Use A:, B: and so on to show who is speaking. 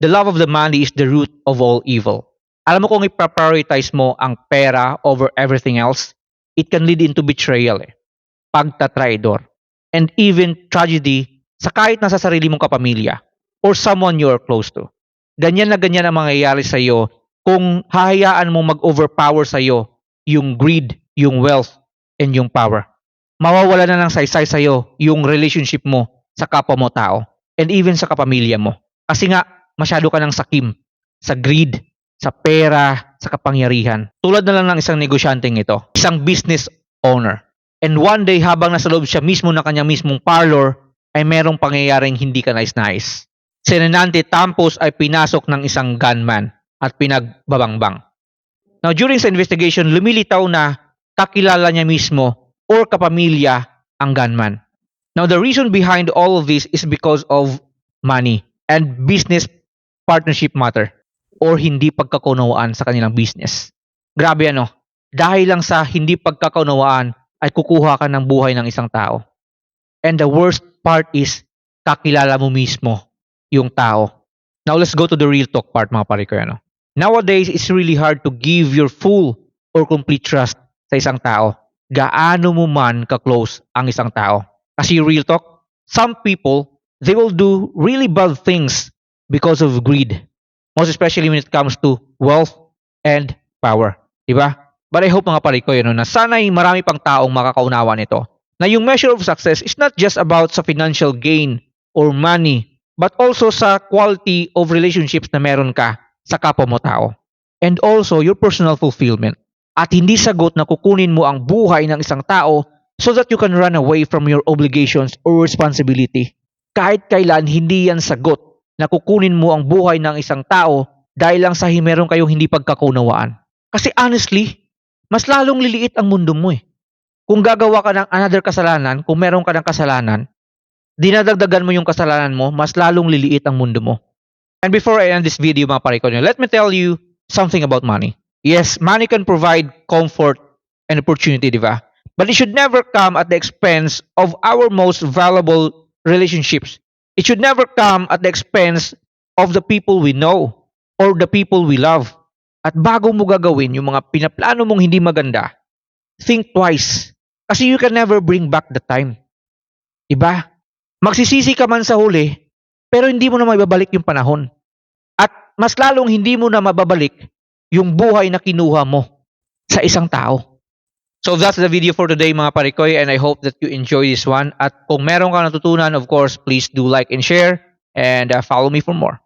A: the love of the money is the root of all evil. Alam mo kung ipa-prioritize mo ang pera over everything else, it can lead into betrayal eh. Pagtatraidor. And even tragedy sa kahit nasa sarili mong kapamilya or someone you're close to. Ganyan na ganyan ang mangyayari sa iyo kung hahayaan mo mag-overpower sa iyo yung greed, yung wealth, and yung power. Mawawala na ng saysay sa iyo yung relationship mo sa kapwa mo tao and even sa kapamilya mo. Kasi nga, masyado ka ng sakim sa greed, sa pera, sa kapangyarihan. Tulad na lang ng isang negosyanteng ito, isang business owner. And one day, habang nasa loob siya mismo ng kanyang mismong parlor, ay merong pangyayaring hindi ka nais-nais. Si Renante Tampos ay pinasok ng isang gunman at pinagbabangbang. Now, during sa investigation, lumilitaw na kakilala niya mismo or kapamilya ang gunman. Now, the reason behind all of this is because of money and business partnership matter or hindi pagkakaunawaan sa kanilang business. Grabe ano, dahil lang sa hindi pagkakaunawaan ay kukuha ka ng buhay ng isang tao. And the worst part is, kakilala mo mismo yung tao. Now let's go to the real talk part mga pare ko. Ano? Nowadays, it's really hard to give your full or complete trust sa isang tao. Gaano mo man ka-close ang isang tao. Kasi real talk, some people, they will do really bad things because of greed. Most especially when it comes to wealth and power. Diba? But I hope mga pare ko yun, no, na sana'y marami pang taong makakaunawa nito. Na yung measure of success is not just about sa financial gain or money, but also sa quality of relationships na meron ka sa kapwa mo tao. And also your personal fulfillment. At hindi sagot na kukunin mo ang buhay ng isang tao so that you can run away from your obligations or responsibility. Kahit kailan hindi yan sagot na kukunin mo ang buhay ng isang tao dahil lang sa meron kayong hindi pagkakunawaan. Kasi honestly, mas lalong liliit ang mundo mo eh. Kung gagawa ka ng another kasalanan, kung meron ka ng kasalanan, dinadagdagan mo yung kasalanan mo, mas lalong liliit ang mundo mo. And before I end this video mga pare ko let me tell you something about money. Yes, money can provide comfort and opportunity, di ba? But it should never come at the expense of our most valuable relationships. It should never come at the expense of the people we know or the people we love. At bago mo gagawin yung mga pinaplano mong hindi maganda, think twice. Kasi you can never bring back the time. Diba? Magsisisi ka man sa huli, pero hindi mo na maibabalik yung panahon. At mas lalong hindi mo na mababalik yung buhay na kinuha mo sa isang tao. So that's the video for today mga parikoy and I hope that you enjoy this one. At kung meron kang natutunan, of course, please do like and share and uh, follow me for more.